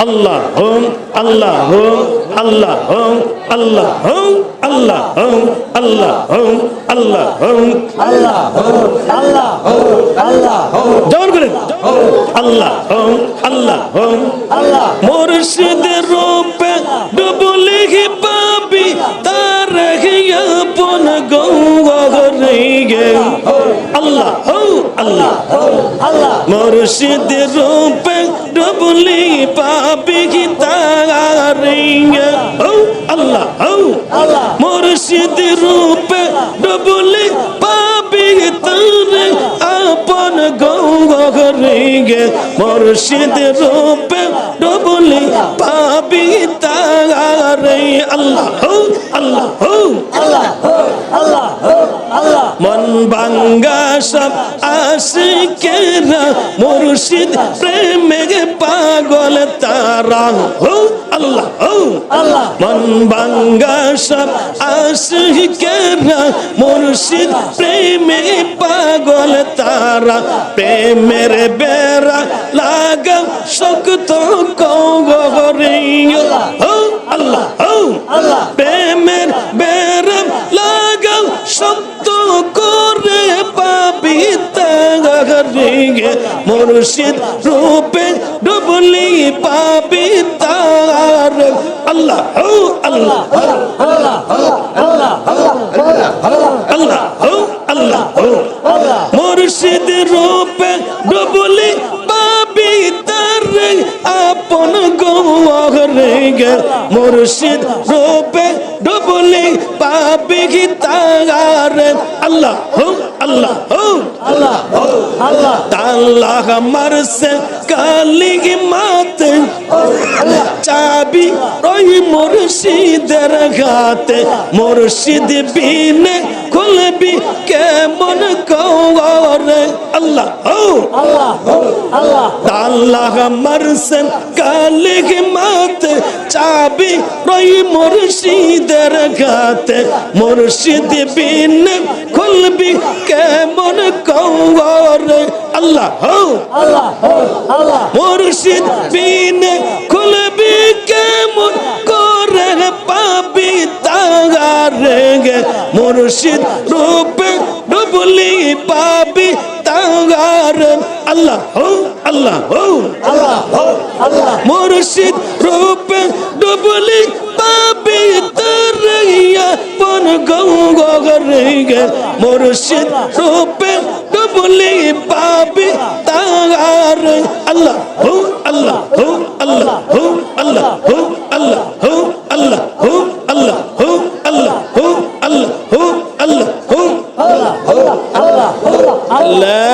আল্লাহ হোম আল্লাহ হোম আল্লাহ হোম আল্লাহ হোম আল্লাহ হোম আল্লাহ হোম আল্লাহ হোম। আল্লাহ হো আল্লাহ হো আল্লাহ হো যেমন করেন। আল্লাহ হোম আল্লাহ হোম। আল্লাহ মুর্শিদের রূপে ডুবলি পাবি তার আপন গৌরে গে আল্লাহ হো আল্লাহ আল্লাহ মুর্শিদের আল্লাহ হো আল্লাহ। মুর্শিদের রূপে ডুবলি পাবি তার আপন গৌরে গে মুর্শিদ রূপে ডুবলি পাবি তার আল্লাহ আল্লাহ হো আল্লাহ হো আল্লাহ আল্লাহ। মন বাঙ্গা সব আশিকেরা মুর্শিদ প্রেমে পাগল তারা হো আল্লাহ হো আল্লাহ মন বাঙ্গা সব আশিকেরা মুর্শিদ প্রেমে পাগল তারা প্রেমের বেড়া লাগা শক্ত কৌগরে আল্লাহ প্রেমের বেড়া লাগাও শব্দ করে পাবি তাগে মুর্শিদ রূপে আল্লাহ আল্লাহ আল্লাহ আল্লাহ আল্লাহ আল্লাহ মুর্শিদ রূপে ডুবলি পাবি তার আপন গৌরে গে মুর্শিদ রূপে ডুবলি পাবি তার আল্লাহ আল্লাহ আল্লাহ আল্লাহ আল্লাহ মারসে কালি মাতে চাবি ওই মুর্শিদের হাতে মুর্শিদ বিনে খুলবি কেমন কৌরে আল্লাহ ও আল্লাহ মারসেন কালিক মাতে চাবি রই মুর্শিদের গাতে মুর্শিদ বিন খুলবি কেমন কৌরে আল্লাহ হো। মুর্শিদ বিন খুলবি কেমন করে পাবি তাগারে গে মুর্শিদ রূপে ডুবলি পাবি তাগারে আল্লাহ হো আল্লাহ হো। আল্লাহ হো আল্লাহ। মুর্শিদ রূপে ডুবলি পাবি তারিয়া পন গঙ্গরে গে মুর্শিদ রূপে ডুবলি পাবি হো আল্লাহ হো আল্লাহ হো আল্লাহ হো আল্লাহ হো আল্লাহ হো আল্লাহ হো আল্লাহ হো আল্লাহ হো আল্লাহ হো لا